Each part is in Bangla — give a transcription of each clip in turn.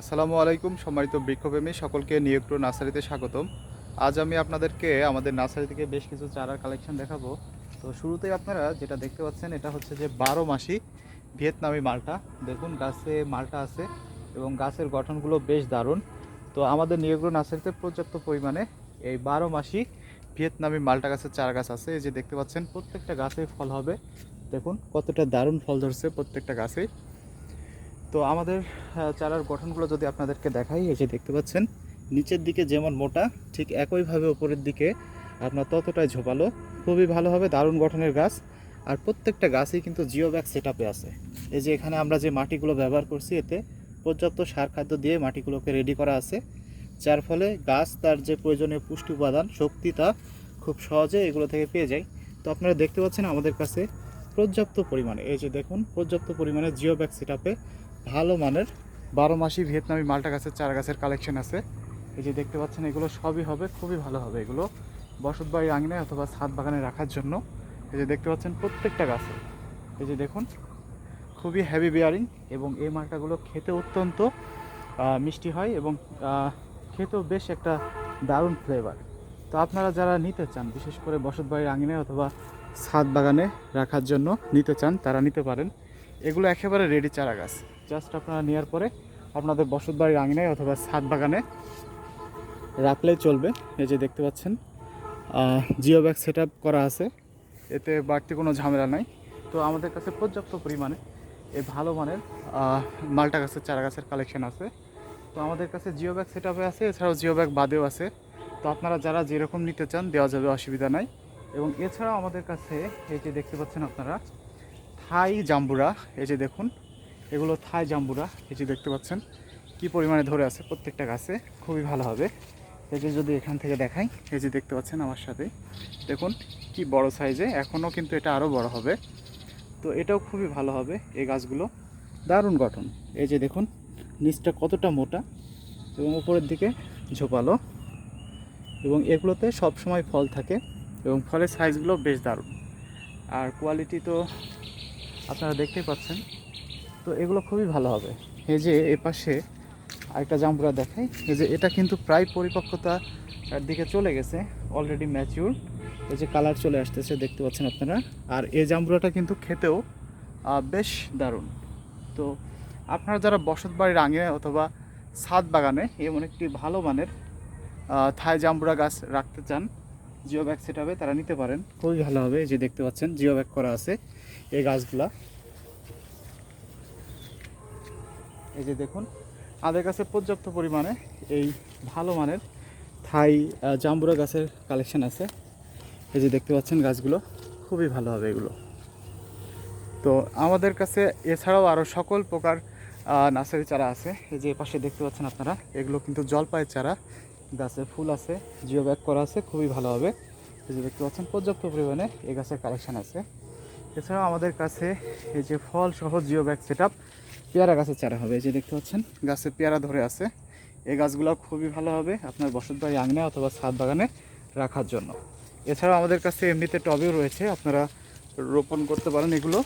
আসসালামু আলাইকুম, সম্মানিত বৃক্ষপ্রেমী, সকলকে নিয়োগ্র নার্সারিতে স্বাগতম। আজ আমি আপনাদেরকে আমাদের নার্সারি থেকে বেশ কিছু চারার কালেকশন দেখাবো। তো শুরুতেই আপনারা যেটা দেখতে পাচ্ছেন, এটা হচ্ছে যে বারো মাসি ভিয়েতনামি মালটা। দেখুন, গাছে মালটা আছে এবং গাছের গঠনগুলো বেশ দারুণ। তো আমাদের নিয়োগ্র নার্সারিতে পর্যাপ্ত পরিমাণে এই বারো মাসি ভিয়েতনামি মালটা গাছের চারা গাছ আছে। এই যে দেখতে পাচ্ছেন, প্রত্যেকটা গাছে ফল হবে। দেখুন, কতটা দারুণ ফল ধরছে প্রত্যেকটা গাছেই। তো আমাদের চারার গঠনগুলো যদি আপনাদেরকে দেখাই, এই যে দেখতে পাচ্ছেন, নিচের দিকে যেমন মোটা, ঠিক একইভাবে উপরের দিকে আপনার ততটাই ঝোপালো। খুবই ভালো হবে, দারুণ গঠনের গাছ। আর প্রত্যেকটা গাছই কিন্তু জিও ব্যাগ সেট আছে। এই যে এখানে আমরা যে মাটিগুলো ব্যবহার করছি, এতে পর্যাপ্ত সার খাদ্য দিয়ে মাটিগুলোকে রেডি করা আছে। যার ফলে গাছ তার যে প্রয়োজনীয় পুষ্টি উপাদান, শক্তি, তা খুব সহজে এগুলো থেকে পেয়ে যায়। তো আপনারা দেখতে পাচ্ছেন আমাদের কাছে পর্যাপ্ত পরিমাণে, এই যে দেখুন, পর্যাপ্ত পরিমাণে জিও ব্যাগ সেট ভালো মানের। বারো মাসি ভিয়েতনামি মালটা গাছের চারা গাছের কালেকশন আছে। এই যে দেখতে পাচ্ছেন, এগুলো সবই হবে, খুবই ভালো হবে এগুলো। বসত বাড়ির আঙিনায় অথবা ছাদ বাগানে রাখার জন্য। এই যে দেখতে পাচ্ছেন, প্রত্যেকটা গাছে। এই যে দেখুন, খুবই হ্যাভি বিয়ারিং এবং এই মালটাগুলো খেতে অত্যন্ত মিষ্টি হয় এবং খেতেও বেশ একটা দারুণ ফ্লেভার তো আপনারা যারা নিতে চান, বিশেষ করে বসত বাড়ির আঙিনায় অথবা ছাদ বাগানে রাখার জন্য নিতে চান, তারা নিতে পারেন। এগুলো একেবারে রেডি চারা গাছ। জাস্ট আপনারা নেওয়ার পরে আপনাদের বসত বাড়ির আঙিনায় অথবা ছাদ বাগানে রাখলেই চলবে। এই যে দেখতে পাচ্ছেন জিও ব্যাগ সেট করা আছে। এতে বাড়তি কোনো ঝামেলা নাই। তো আমাদের কাছে পর্যাপ্ত পরিমাণে এই ভালো মানের মালটা গাছের চারা গাছের কালেকশন আছে। তো আমাদের কাছে জিও ব্যাগ সেট আছে, এছাড়াও জিও ব্যাগ বাদেও আছে। তো আপনারা যারা যেরকম নিতে চান, দেওয়া যাবে অসুবিধা নাই। এবং এছাড়াও আমাদের কাছে, এই যে দেখতে পাচ্ছেন আপনারা, থাই জাম্বুরা, এই যে দেখুন এগুলো থাই জাম্বুরা, এই যে দেখতে পাচ্ছেন। কি পরিমাণে ধরে আছে প্রত্যেকটা গাছে, খুবই ভালো হবে। এই যে যদি এখান থেকে দেখাই, এই যে দেখতে পাচ্ছেন আমার সাথে। দেখুন, কি বড় সাইজে এখনও কিন্তু এটা আরও বড় হবে। তো এটাও খুবই ভালো হবে, এই গাছগুলো। দারুণ গঠন। এই যে দেখুন, নিচটা কতটা মোটা এবং উপরের দিকে ঝোপালো। এবং এগুলোতে সব সময় ফল থাকে এবং ফলের সাইজগুলো বেশ দারুণ। আর কোয়ালিটি তো আপনারা দেখতেই পাচ্ছেন তো এগুলো খুবই ভালো হবে। এই যে এ পাশে আরেকটা জাম্বুরা দেখাই। এই যে এটা কিন্তু প্রায় পরিপক্কতার দিকে চলে গেছে অলরেডি ম্যাচিউর এই যে কালার চলে আসতেছে দেখতে পাচ্ছেন আপনারা। আর এই জাম্বুরাটা কিন্তু খেতেও বেশ দারুণ। তো আপনারা যারা বসত বাড়ির আঙিনায় অথবা ছাদ বাগানে এমন একটি ভালো মানের থাই জাম্বুরা গাছ রাখতে চান জিও ব্যাগ সেট হবে তারা নিতে পারেন। খুবই ভালো হবে। এই যে দেখতে পাচ্ছেন জিও ব্যাগ করা আছে এই গাছগুলা। এই যে দেখুন, আমাদের কাছে পর্যাপ্ত পরিমাণে এই ভালো মানের থাই জাম্বুরা গাছের কালেকশন আছে। এই যে দেখতে পাচ্ছেন গাছগুলো, খুবই ভালো হবে এগুলো। তো আমাদের কাছে এছাড়াও আরও সকল প্রকার নার্সারি চারা আছে। এই যে পাশে দেখতে পাচ্ছেন আপনারা, এগুলো কিন্তু জলপাইয়ের চারা, গাছে ফুল আছে জিও ব্যাগ করা আছে, খুবই ভালো হবে। এই যে দেখতে পাচ্ছেন, পর্যাপ্ত পরিমাণে এই গাছের কালেকশান আছে। এছাড়াও আমাদের কাছে এই যে ফল সহ জিও ব্যাগ সেট পেয়ারা গাছের চারা হবে, এই যে দেখতে পাচ্ছেন। গাছে পেয়ারা ধরে আছে। এই গাছগুলো খুবই ভালো হবে আপনার বসত বাড়ি আঙনে অথবা ছাদ বাগানে রাখার জন্য। এছাড়াও আমাদের কাছে এমনিতে টবেও রয়েছে, আপনারা রোপণ করতে পারেন এগুলো।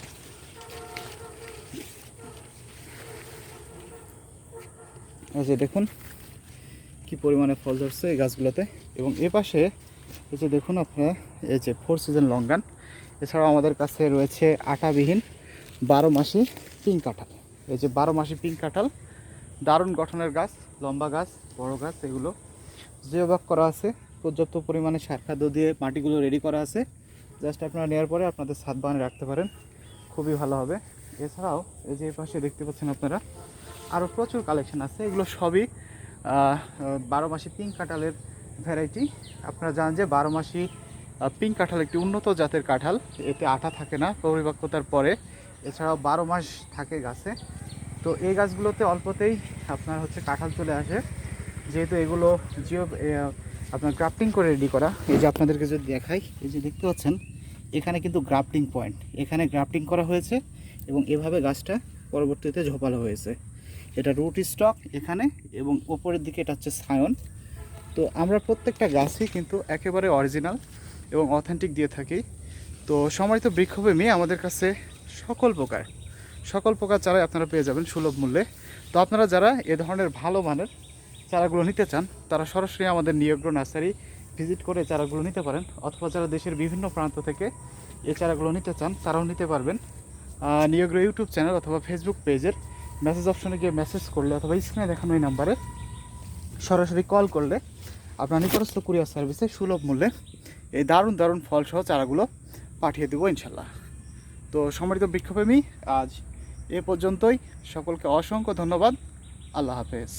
এই যে দেখুন, কি পরিমাণে ফল ধরছে এই গাছগুলোতে। এবং এ পাশে, এই যে দেখুন আপনারা, এই যে ফোর সিজন লঙ্গান। এছাড়াও আমাদের কাছে রয়েছে আটাবিহীন বারো মাসি পিঙ্ক কাঁঠাল এই যে বারো মাসি পিঙ্ক কাঁঠাল, দারুণ গঠনের গাছ, লম্বা গাছ, বড় গাছ, এগুলো। জিওবাগ করা আছে, পর্যাপ্ত পরিমাণে সার খাদ্য দিয়ে মাটিগুলো রেডি করা আছে। জাস্ট আপনারা নেওয়ার পরে আপনাদের ছাদ বাগানে রাখতে পারেন, খুবই ভালো হবে। এছাড়াও এই যে পাশে দেখতে পাচ্ছেন আপনারা আরও প্রচুর কালেকশন আছে। এগুলো সবই বারো মাসি পিঙ্ক কাঁঠালের ভ্যারাইটি আপনারা জানেন যে বারো মাসি পিঙ্ক কাঁঠাল একটি উন্নত জাতের কাঁঠাল। এতে আঠা থাকে না, পরিপক্কতার পরে। এছাড়াও বারো মাস থাকে গাছে। তো এই গাছগুলোতে অল্পতেই আপনার হচ্ছে কাঁঠাল চলে আসে। যেহেতু এগুলো জিও আপনার গ্রাফটিং করে রেডি করা। এই যে আপনাদেরকে যদি দেখাই, এই যে দেখতে পাচ্ছেন, এখানে কিন্তু গ্রাফটিং পয়েন্ট। এখানে গ্রাফটিং করা হয়েছে এবং এভাবে গাছটা পরবর্তীতে ঝোপালো হয়েছে। এটা রুট স্টক এখানে এবং ওপরের দিকে এটা হচ্ছে সায়ন। তো আমরা প্রত্যেকটা গাছই কিন্তু একেবারে অরিজিনাল এবং অথেন্টিক দিয়ে থাকি। তো সম্মানিত বৃক্ষপ্রেমী আমাদের কাছে সকল প্রকার সকল প্রকার চারাই আপনারা পেয়ে যাবেন সুলভ মূল্যে। তো আপনারা যারা এ ধরনের ভালো মানের চারাগুলো নিতে চান, তারা সরাসরি আমাদের নিয়োগ্র নার্সারি ভিজিট করে চারাগুলো নিতে পারেন। অথবা যারা দেশের বিভিন্ন প্রান্ত থেকে এই চারাগুলো নিতে চান, তারাও নিতে পারবেন। নিয়োগ্র ইউটিউব চ্যানেল অথবা ফেসবুক পেজের মেসেজ অপশনে গিয়ে মেসেজ করলে অথবা স্ক্রিনে দেখানো এই নাম্বারে সরাসরি কল করলে আপনার নিকটস্থ কুরিয়ার সার্ভিসে সুলভ মূল্যে এই দারুণ দারুণ ফলসহ চারাগুলো পাঠিয়ে দেবো ইনশাল্লাহ। তো সম্মানিত বৃক্ষপ্রেমী আজ এ পর্যন্তই। সকলকে অসংখ্য ধন্যবাদ। আল্লাহ হাফেজ।